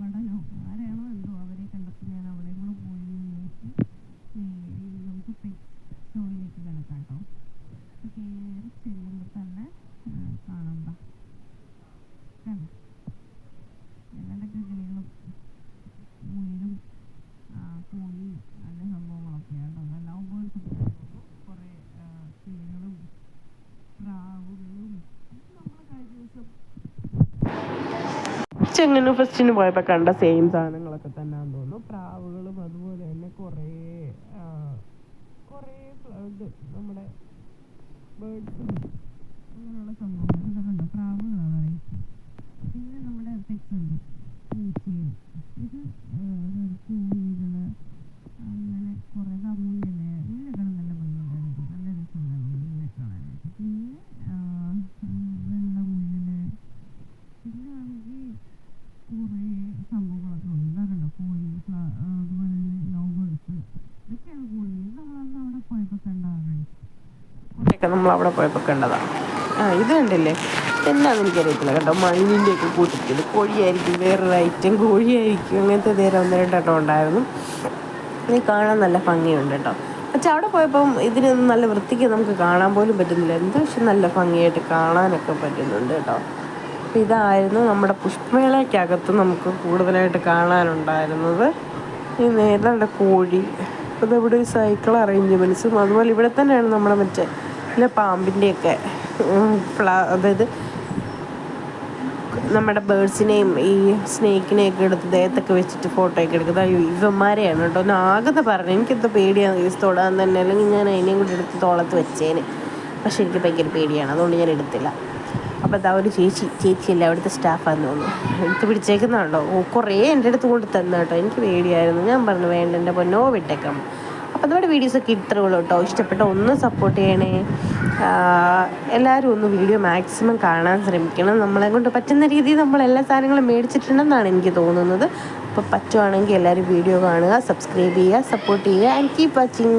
വടനോ ആരാണോ എന്തോ അവരെ കണ്ടപ്പോൾ ഞാൻ അവിടെ കൂടെ പോയി നോക്കി നേരെ നമുക്ക് പെറ്റ് ഷോയിലേക്ക് കിടക്കാം കേട്ടോ കയറി ചെല്ലുമ്പോൾ തന്നെ കാണാം കണ്ടോ എല്ലാണ്ടൊക്കെ കിളികളും മുയലും കോഴി അങ്ങനെ സംഭവങ്ങളൊക്കെയാണ് കേട്ടോ ലവ് ബേർഡ്സ് കുറേ കിളികളും പ്രാവുകളും നമ്മൾ കഴിഞ്ഞ ദിവസം ചെങ്ങന്നൂർ ഫസ്റ്റിന് പോയപ്പോൾ കണ്ട സെയിം സാധനങ്ങളൊക്കെ തന്നെയാണെന്ന് തോന്നുന്നു പ്രാവുകളും അതുപോലെ തന്നെ കുറേ കുറേ ഇത് നമ്മുടെ ബേർഡ്സും അങ്ങനെയുള്ള സംഭവങ്ങൾ ഇതൊക്കെ ഉണ്ടോ പ്രാവുകളാണ് വെറൈറ്റി പിന്നെ നമ്മുടെ പെറ്റ്സ് ഉണ്ട് പൂച്ചയും ഇത് കോഴികൾ അങ്ങനെ കുറേ അമൂല്യല്ലേ ഇതിനൊക്കെ നല്ല ഭംഗിയുണ്ടായിരുന്നു നല്ല രസമുണ്ടായിരുന്നു ഇതിനെ കാണാനായിട്ട് പിന്നെ വെള്ള മുയൽ പിന്നെ ആണെങ്കിൽ കുറേ സംഭവങ്ങളൊക്കെ ഉണ്ട് ഇതാകണ്ടോ കോഴി അതുപോലെ തന്നെ ലവ് ബേർഡ്സ് ഇതൊക്കെയാണ് കോഴി ഇത് നമ്മളന്ന് അവിടെ പോയപ്പോൾ കണ്ടതാണ് ഇതൊക്കെ നമ്മൾ അവിടെ പോയപ്പോൾ കണ്ടതാണ് ആ ഇത് കണ്ടില്ലേ? എന്നാന്ന് എനിക്കറിയത്തില്ല കേട്ടോ. മണ്ണിന്റെ ഒക്കെ കൂട്ടിട്ട് കോഴിയായിരിക്കും വേറൊരു ഐറ്റം കോഴിയായിരിക്കും. അങ്ങനത്തെ നേരം ഒന്ന് രണ്ടെണ്ണം ഉണ്ടായിരുന്നു. ഇത് കാണാൻ നല്ല ഭംഗിയുണ്ട് കേട്ടോ. പക്ഷെ അവിടെ പോയപ്പം ഇതിനൊന്നും നല്ല വൃത്തിക്ക് നമുക്ക് കാണാൻ പോലും പറ്റുന്നില്ല. എന്താ പക്ഷെ നല്ല ഭംഗിയായിട്ട് കാണാനൊക്കെ പറ്റുന്നുണ്ട് കേട്ടോ. അപ്പം ഇതായിരുന്നു നമ്മുടെ പുഷ്പമേളയ്ക്കകത്ത് നമുക്ക് കൂടുതലായിട്ട് കാണാനുണ്ടായിരുന്നത്. ഈ നേരത്തെ കോഴി. അപ്പോൾ ഇവിടെ സൈക്കിൾ അറേഞ്ച്മെന്റ്സും അതുപോലെ ഇവിടെ തന്നെയാണ് നമ്മുടെ മറ്റേ ഇല്ല പാമ്പിന്റെയൊക്കെ ഫ്ലാ അതായത് നമ്മുടെ ബേഡ്സിനെയും ഈ സ്നേക്കിനെയൊക്കെ എടുത്ത് ദേഹത്തൊക്കെ വെച്ചിട്ട് ഫോട്ടോ ഒക്കെ എടുക്കുന്നത്. അയ്യോ ഇവന്മാരെയാണ് കേട്ടോ. ഒന്ന് ആകത്തെ പറഞ്ഞു. എനിക്കെന്തോ പേടിയാണ് ഈ തൊടാൻ തന്നെ. അല്ലെങ്കിൽ ഞാൻ അതിനെയും കൂടി എടുത്ത് തോളത്ത് വെച്ചേനെ. പക്ഷെ എനിക്ക് ഭയങ്കര പേടിയാണ്. അതുകൊണ്ട് ഞാൻ എടുത്തില്ല. അപ്പോൾ അതാ ഒരു ചേച്ചി ചേച്ചിയല്ല അവിടുത്തെ സ്റ്റാഫാന്ന് തോന്നുന്നു. എടുത്ത് പിടിച്ചേക്കുന്നതാണല്ലോ. ഓ കുറേ എന്റെ അടുത്ത് കൊണ്ട് തന്നു കേട്ടോ എനിക്ക് പേടിയായിരുന്നു. ഞാൻ പറഞ്ഞു വേണ്ട എന്റെ പൊന്നോ വിട്ടേക്കാം വീഡിയോസ് വീഡിയോസൊക്കെ ഇത്രേ ഉള്ളൂ കേട്ടോ. ഇഷ്ടപ്പെട്ട ഒന്ന് സപ്പോർട്ട് ചെയ്യണേ. എല്ലാവരും ഒന്ന് വീഡിയോ മാക്സിമം കാണാൻ ശ്രമിക്കണം. നമ്മളെ കൊണ്ട് പറ്റുന്ന രീതിയിൽ നമ്മൾ എല്ലാ സാധനങ്ങളും മേടിച്ചിട്ടുണ്ടെന്നാണ് എനിക്ക് തോന്നുന്നത്. അപ്പോൾ പറ്റുവാണെങ്കിൽ എല്ലാവരും വീഡിയോ കാണുക സബ്സ്ക്രൈബ് ചെയ്യുക സപ്പോർട്ട് ചെയ്യുക ആൻഡ് കീപ് വാച്ചിങ്